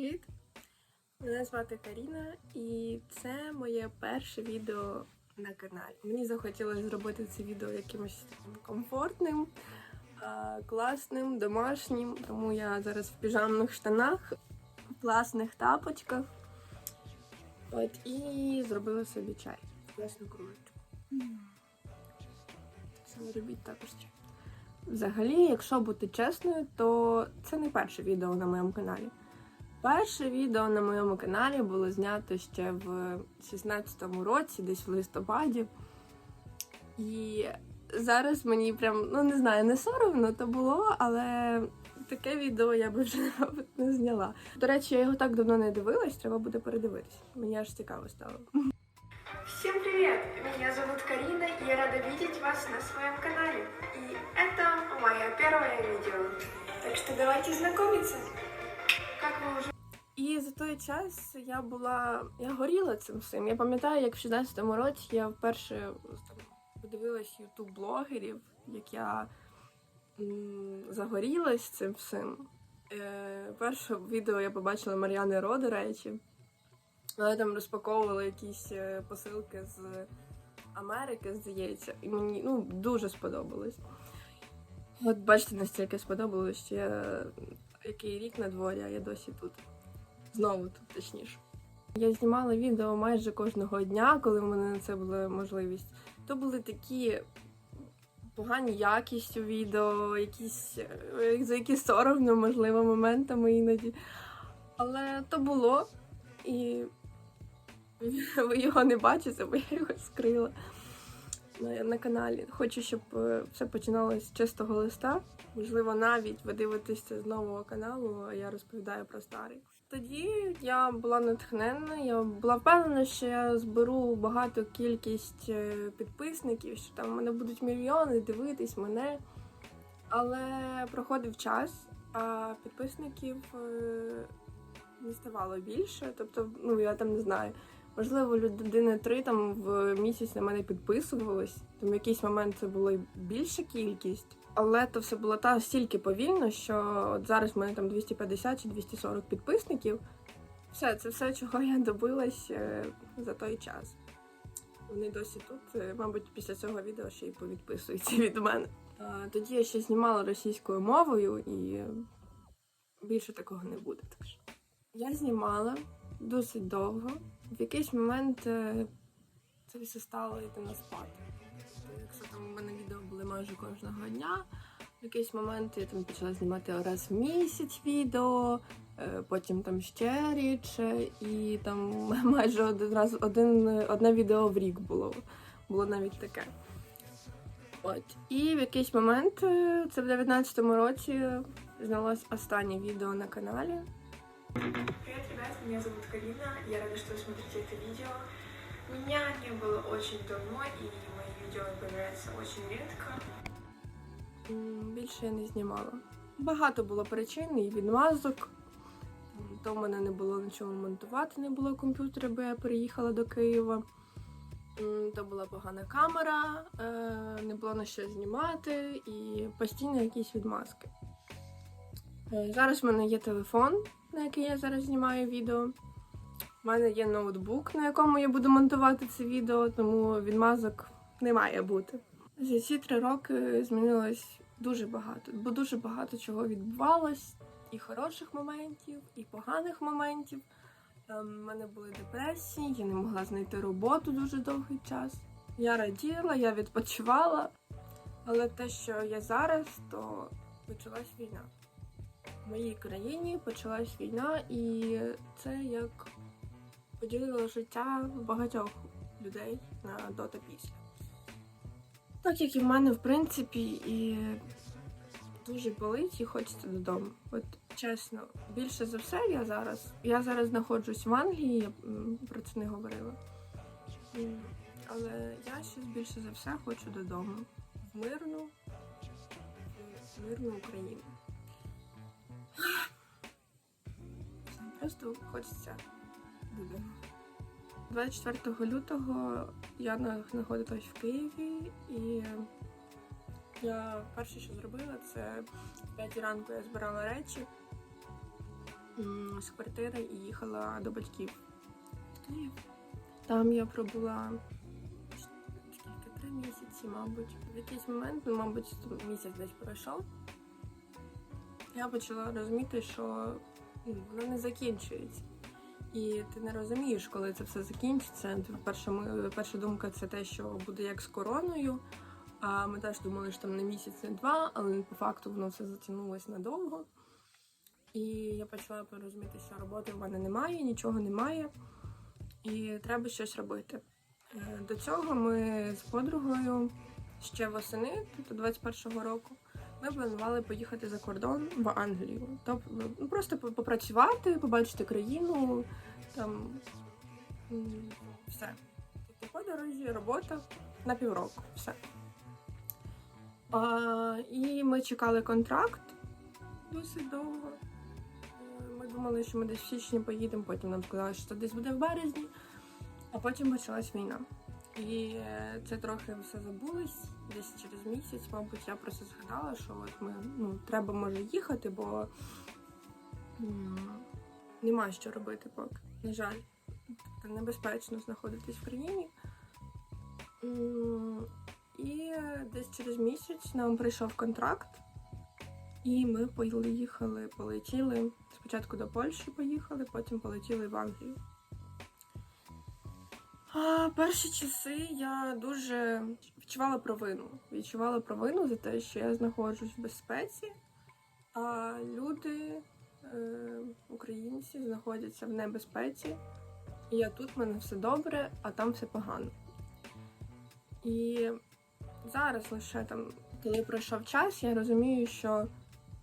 Привіт! Мене звати Каріна, і це моє перше відео на каналі. Мені захотілося зробити це відео якимось комфортним, класним, домашнім. Тому я зараз в піжамних штанах, в класних тапочках. От і зробила собі чай. Класну кружечку. Саме робіть також чай. Взагалі, якщо бути чесною, то це не перше відео на моєму каналі. Перше відео на моєму каналі було знято ще в 16-му році, десь в листопаді. І зараз мені прям, ну не знаю, не соромно то було, але таке відео я би вже, мабуть, не зняла. До речі, я його так давно не дивилась, треба буде передивитись. Мені аж цікаво стало. Всем привет! Меня зовут Карина, и я рада видеть вас на своем канале. И это мое первое видео. Так что давайте знакомиться. Как ви вже і за той час я була. Я горіла цим всім. Я пам'ятаю, як в 16-му році я вперше подивилась ютуб блогерів, як я м, загорілась цим всім. Е, перше відео я побачила Мар'яни Ро, до речі. Вони там розпаковували якісь е, посилки з Америки, здається, і мені ну, дуже сподобалось. От бачите, настільки сподобалось, що я який рік на дворі, а я досі тут. Знову тут, точніше. Я знімала відео майже кожного дня, коли в мене на це була можливість. То були такі погані якістю відео, якісь е, за які соромно, можливо, моментами іноді. Але то було, і ви його не бачите, бо я його скрила на, на каналі. Хочу, щоб е, все починалося з чистого листа. Можливо, навіть ви дивитеся з нового каналу, а я розповідаю про старий. Тоді я була натхненна, я була впевнена, що я зберу багату кількість е, підписників, що там в мене будуть мільйони дивитись мене. Але проходив час, а підписників е, не ставало більше. Тобто, ну я там не знаю. Можливо, людини три там в місяць на мене підписувались. Там в якийсь момент це була більша кількість, але то все було та стільки повільно, що от зараз в мене там 250 чи 240 підписників. Все, це все, чого я добилась е, за той час. Вони досі тут, Е, мабуть, після цього відео ще й повідписуються від мене. Тоді я ще знімала російською мовою і більше такого не буде. Так що. Я знімала досить довго. В якийсь момент е, це все стало йти на спад. Якщо там у мене майже кожного дня, в якийсь момент я там почала знімати раз в місяць відео, е, потім там ще рідше, і там майже один раз один, одне відео в рік було. Було навіть таке. От. І в якийсь момент, е, це в 19-му році, знялось останнє відео на каналі. Привет, ребят, меня зовут Карина, я рада, что вы смотрите это видео. Меня не было очень давно, и мои видео появляются очень редко. Більше я не знімала. Багато було причин і відмазок. То в мене не було нічого монтувати, не було комп'ютера, бо я переїхала до Києва. То була погана камера, е, не було на що знімати і постійно якісь відмазки. Е, Зараз в мене є телефон, на який я зараз знімаю відео. У мене є ноутбук, на якому я буду монтувати це відео, тому відмазок не має бути. За ці три роки змінилось дуже багато, бо дуже багато чого відбувалось, і хороших моментів, і поганих моментів. Ем, У мене були депресії, я не могла знайти роботу дуже довгий час. Я раділа, я відпочивала. Але те, що я зараз, то почалась війна. В моїй країні почалась війна, і це як поділило життя багатьох людей на до та після. Так як і в мене, в принципі, і дуже болить і хочеться додому. От чесно, більше за все я зараз. Я зараз знаходжусь в Англії, я про це не говорила. Але я щось більше за все хочу додому. В мирну, в мирну Україну. Просто хочеться додому. 24 лютого я знаходилась в Києві і я перше, що зробила, це в 5 ранку я збирала речі. з квартири і їхала до батьків. Там я пробула скільки три місяці, мабуть. В якийсь момент, ну, мабуть, місяць десь пройшов. Я почала розуміти, що воно не закінчується. І ти не розумієш, коли це все закінчиться. Перша, перша думка це те, що буде як з короною. А ми теж думали, що там не місяць, не два, але по факту воно все затягнулось надовго. І я почала розуміти, що роботи в мене немає, нічого немає, і треба щось робити. Е, До цього ми з подругою ще восени, тобто 21-го року, ми планували поїхати за кордон в Англію. Тобто ну, просто попрацювати, побачити країну, там все. Тобто подорожі, робота на півроку. Все. А, і ми чекали контракт досить довго. Е, Ми думали, що ми десь в січні поїдемо, потім нам сказали, що це десь буде в березні, а потім почалась війна. І е, це трохи все забулось. Десь через місяць, мабуть, я просто згадала, що от ми ну, треба може їхати, бо нема що робити поки. На жаль, Тобто небезпечно знаходитись в країні. І десь через місяць нам прийшов контракт, і ми поїхали, полетіли. Спочатку до Польщі поїхали, потім полетіли в Англію. Перші часи я дуже відчувала провину. Відчувала провину за те, що я знаходжусь в безпеці, а люди, е, українці, знаходяться в небезпеці. І я тут, в мене все добре, а там все погано. І зараз лише там, коли пройшов час, я розумію, що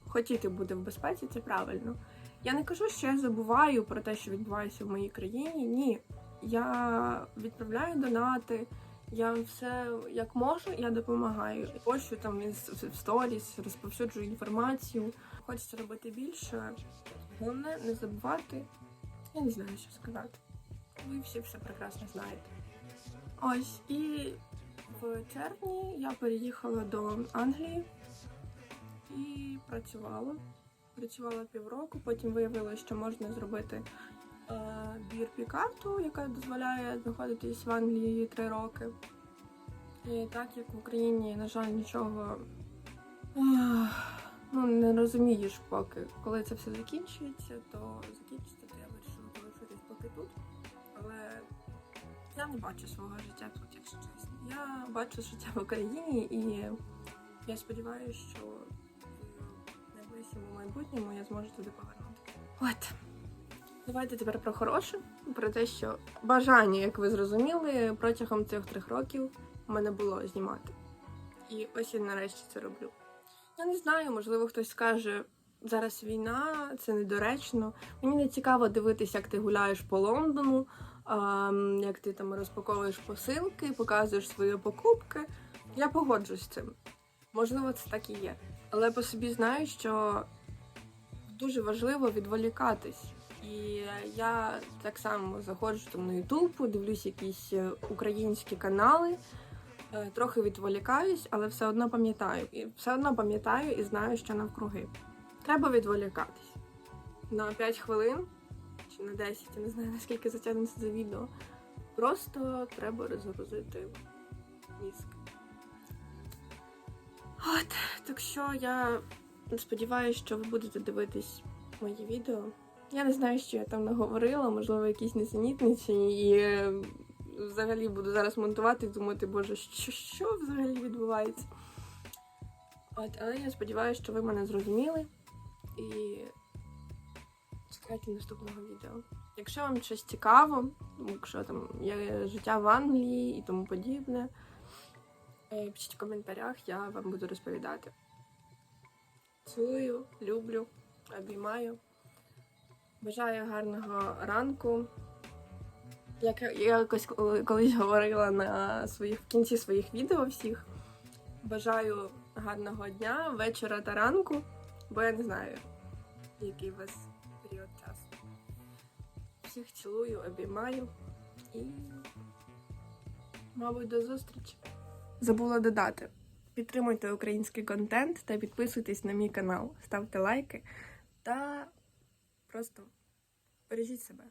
хотіти бути в безпеці це правильно. Я не кажу, що я забуваю про те, що відбувається в моїй країні. Ні. Я відправляю донати, я все як можу, я допомагаю. Пощу там в сторіс, розповсюджую інформацію. Хочеться робити більше. Головне не забувати. Я не знаю, що сказати. Ви всі все прекрасно знаєте. Ось і в червні я переїхала до Англії і працювала. Працювала півроку, потім виявилося, що можна зробити е, бірпі-карту, яка дозволяє знаходитись в Англії три роки. І так як в Україні, на жаль, нічого ну, не розумієш поки. Коли це все закінчується, то закінчиться, то я вирішила залишитись поки тут. Але я не бачу свого життя тут, якщо чесно. Я бачу життя в Україні і я сподіваюся, що в найближчому майбутньому я зможу туди повернутися. Давайте тепер про хороше, про те, що бажання, як ви зрозуміли, протягом цих трьох років у мене було знімати. І ось я нарешті це роблю. Я не знаю, можливо, хтось скаже, зараз війна, це недоречно. Мені не цікаво дивитися, як ти гуляєш по Лондону, як ти там розпаковуєш посилки, показуєш свої покупки. Я погоджусь з цим. Можливо, це так і є. Але по собі знаю, що дуже важливо відволікатись. І я так само заходжу там на Ютуб, дивлюсь якісь е, українські канали, е, трохи відволікаюсь, але все одно пам'ятаю. І все одно пам'ятаю і знаю, що навкруги. Треба відволікатись на 5 хвилин чи на 10, я не знаю наскільки затягнеться за відео. Просто треба розгрузити мізки. От, так що я сподіваюся, що ви будете дивитись мої відео. Я не знаю, що я там наговорила, можливо, якісь несенітниці, і е, взагалі буду зараз монтувати і думати, боже, що, що взагалі відбувається. От, але я сподіваюся, що ви мене зрозуміли і чекайте наступного відео. Якщо вам щось цікаво, якщо там є життя в Англії і тому подібне, е, пишіть в коментарях, я вам буду розповідати. Цілую, люблю, обіймаю. Бажаю гарного ранку. Як я якось колись говорила на своїх в кінці своїх відео всіх. Бажаю гарного дня, вечора та ранку, бо я не знаю, який у вас період часу. Всіх цілую, обіймаю і, мабуть, до зустрічі. Забула додати. Підтримуйте український контент та підписуйтесь на мій канал, ставте лайки та Просто бережіть себе.